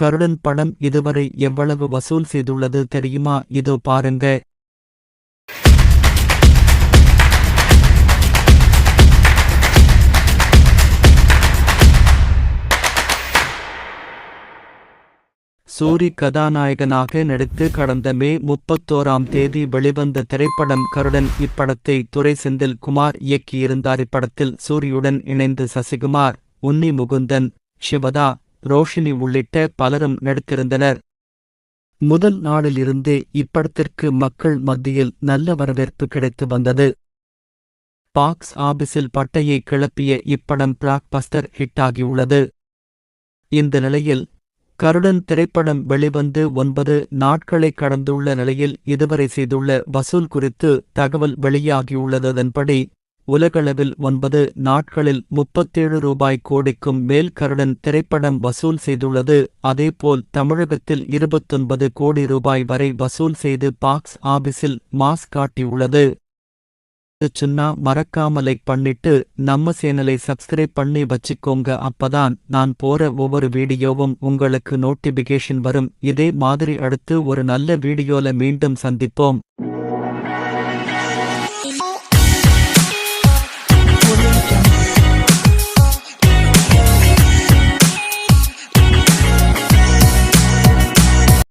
கருடன் படம் இதுவரை எவ்வளவு வசூல் செய்துள்ளது தெரியுமா? இதோ பாருங்க. சூரி கதாநாயகனாக நடித்து கடந்த மே முப்பத்தோராம் தேதி வெளிவந்த திரைப்படம் கருடன் இப்படத்தை துரை செந்தில் குமார் இயக்கியிருந்தார். இப்படத்தில் சூரியுடன் இணைந்து சசிகுமார் உன்னி முகுந்தன் சிவதா ரோஷினி உள்ளிட்ட பலரும் நடித்திருந்தனர். முதல் நாளிலிருந்தே இப்படத்திற்கு மக்கள் மத்தியில் நல்ல வரவேற்பு கிடைத்து வந்தது. பாக்ஸ் ஆபீஸில் பட்டையை கிளப்பிய இப்படம் பிளாக்பஸ்டர் ஹிட்டாகியுள்ளது இந்த நிலையில் கருடன் திரைப்படம் வெளிவந்து ஒன்பது நாட்களை கடந்துள்ள நிலையில் இதுவரை செய்துள்ள வசூல் குறித்து தகவல் வெளியாகியுள்ளதன்படி உலகளவில் ஒன்பது நாட்களில் முப்பத்தேழு ரூபாய் கோடிக்கும் மேல் கருடன் திரைப்படம் வசூல் செய்துள்ளது. அதேபோல் தமிழகத்தில் இருபத்தொன்பது கோடி ரூபாய் வரை வசூல் செய்து பாக்ஸ் ஆபீஸில் மாஸ் காட்டியுள்ளது. சின்னா மறக்காமலை பண்ணிட்டு நம்ம சேனலை சப்ஸ்கிரைப் பண்ணி வச்சுக்கோங்க. அப்பதான் நான் போற ஒவ்வொரு வீடியோவும் உங்களுக்கு நோட்டிபிகேஷன் வரும். இதே மாதிரி அடுத்து ஒரு நல்ல வீடியோல மீண்டும் சந்திப்போம்.